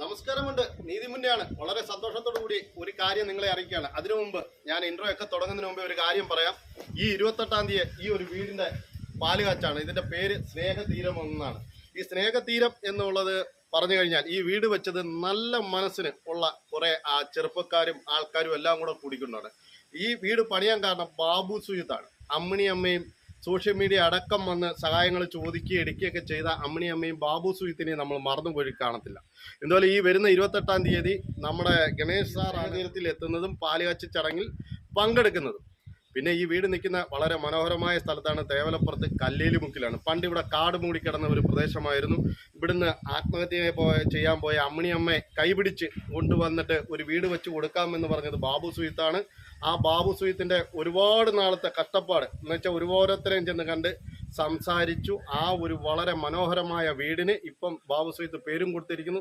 നമസ്കാരമുണ്ട്. നീതിമുന്നെയാണ്. വളരെ സന്തോഷത്തോടു കൂടി ഒരു കാര്യം നിങ്ങളെ അറിയിക്കുകയാണ്. അതിനു മുമ്പ് ഞാൻ ഇൻട്രോ ഒക്കെ തുടങ്ങുന്നതിന് മുമ്പ് ഒരു കാര്യം പറയാം. ഈ ഇരുപത്തെട്ടാം തീയതി ഈ ഒരു വീടിന്റെ പാലുകാച്ചാണ്. ഇതിന്റെ പേര് സ്നേഹതീരം എന്നാണ്. ഈ സ്നേഹതീരം എന്നുള്ളത് പറഞ്ഞു കഴിഞ്ഞാൽ ഈ വീട് വെച്ചത് നല്ല മനസ്സിന് ഉള്ള കുറെ ആ ചെറുപ്പക്കാരും ആൾക്കാരും എല്ലാം കൂടെ കൂടിക്കൊണ്ടാണ്. ഈ വീട് പണിയാൻ കാരണം ബാബു സുജിത്താണ്. അമ്മിണി അമ്മയും സോഷ്യൽ മീഡിയ അടക്കം വന്ന് സഹായങ്ങൾ ചോദിക്കുകയും എടുക്കുകയൊക്കെ ചെയ്ത അമ്മിണി അമ്മയും ബാബു സുജിത്തിനെയും നമ്മൾ മറന്നുപോയി കാണത്തില്ല. എന്തുപോലെ ഈ വരുന്ന ഇരുപത്തെട്ടാം തീയതി നമ്മുടെ ഗണേഷ് സാർ ആ എത്തുന്നതും പാലുകാച്ചി ചടങ്ങിൽ പങ്കെടുക്കുന്നതും. പിന്നെ ഈ വീട് നിൽക്കുന്ന വളരെ മനോഹരമായ സ്ഥലത്താണ് തേവലപ്പുറത്ത് കല്ലേലി മുക്കിലാണ്. പണ്ട് ഇവിടെ കാട് മൂടി കിടന്ന ഒരു പ്രദേശമായിരുന്നു. ഇവിടുന്ന് ആത്മഹത്യ പോയ ചെയ്യാൻ പോയ അമ്മിണിയമ്മയെ കൈപിടിച്ച് കൊണ്ടുവന്നിട്ട് ഒരു വീട് വെച്ച് കൊടുക്കാമെന്ന് പറഞ്ഞത് ബാബു സുഹിത്താണ്. ആ ബാബു സുഹിത്തിന്റെ ഒരുപാട് നാളത്തെ കഷ്ടപ്പാട് എന്ന് വെച്ചാൽ ഒരുപാടത്തരെയും ചെന്ന് കണ്ട് സംസാരിച്ചു. ആ ഒരു വളരെ മനോഹരമായ വീടിന് ഇപ്പം ബാബു സുഹിത്ത് പേരും കൊടുത്തിരിക്കുന്നു.